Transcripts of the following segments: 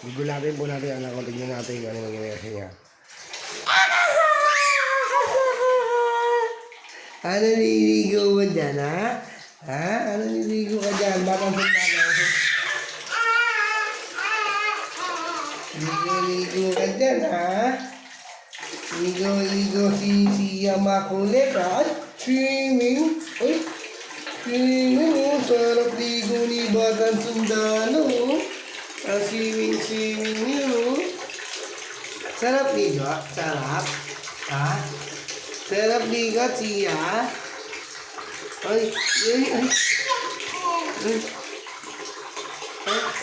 Gugulatin po natin anak ko. Tignan natin kung ano mangyayari niya. Ano nililigo mo dyan, ha? Ha? Ano nililigo ka dyan? Batang sundalo. Ligo-ligo ka dyan, ha? Ligo-ligo si Siya Makulit, ha? Swimming. Ay, swimming. Sarap ligo ni Batang Sundalo, Ang swimming-swimming niyo, oh. Sarap ligo, sarap. Ha? Sarap ligo, Siya. Ay, ay, ay. Ay.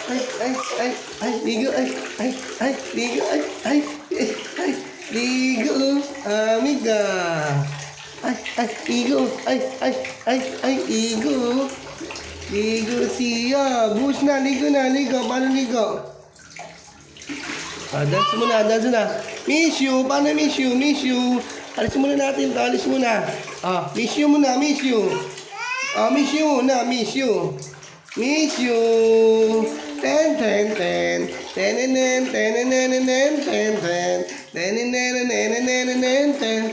Ay, ay, ay, ay, ligo, ay, ay, ay, ligo, ay, ay, ay, ay, ligo, amiga. Ay, ay, ligo, ay, ay, ay, ay, ligo. Ligo siya. Bus na, ligo na, ligo. Paano ligo? Ah, dance muna, dance muna. Miss you, paano miss you, miss you. Alis muna natin to, alis muna. Ah, miss you muna, miss you. Ah, miss you muna, miss you. Miss you. Ten, ten, ten. Ten, ten, ten, ten, ten, ten, ten, ten, ten. Ten, ten, ten, ten, ten, ten, ten, ten.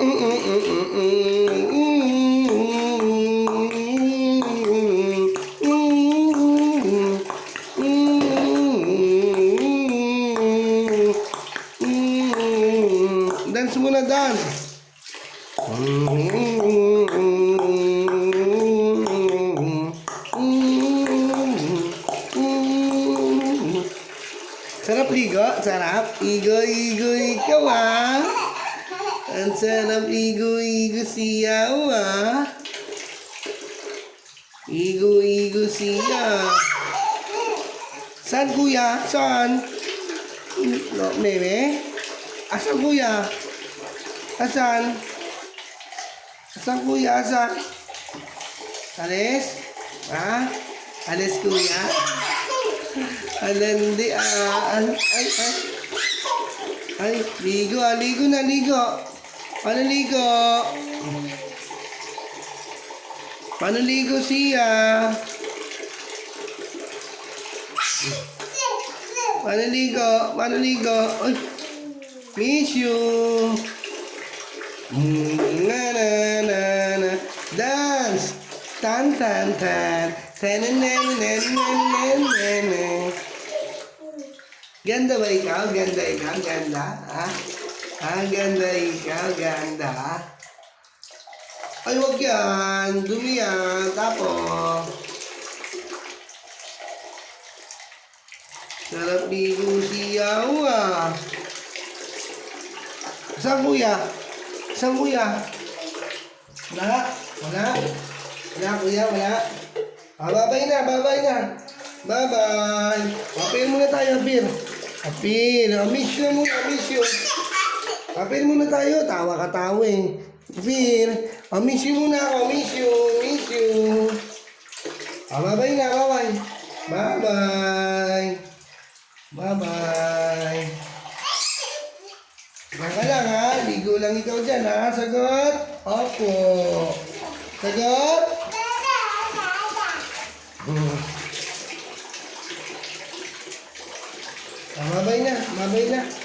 Mm, mm, mm, mm, mm, dance. Sarap ligo, sarap. Igo, igo, ikaw ah. Ang sarap igo, igo siya ah. Igo, igo siya. Saan kuya? Saan? No, meme? Asan kuya? Asan? Asan kuya? Asan? Alis? Ha? Alis kuya? Alandi ah. Ay, ay, ay. Ay, ligo ah. Ligo na, ligo. Paano ligo? Paano ligo siya? Paano ligo? Paano ligo? Ay, miss you. Na na na na dance tan tan tan tan na na na na na na Ganda ba ikaw? Ganda ikaw? Ganda? Ha? Ha? Ganda ikaw? Ganda? Ay, huwag yan. Dumi yan. Tapo. Sarap ni Lucia. Ah, ah. Saan kuya? Saan kuya? Saan kuya? Wala? Wala? Wala kuya? Wala? Ah, babay na, babay na. Bye-bye. Apil muna tayo, apil. Apil. Ah, miss you muna, miss you. Muna tayo. Tawa ka tawa eh. Apil. Ah, miss you muna ako. Miss you. Miss. Ah, bye-bye na. Bye-bye. Bye-bye. Yan ka lang ha. Ligo lang ikaw dyan ha. Sagot? Opo. Sagot? Hmm. Ah, mabay na. Mabay na.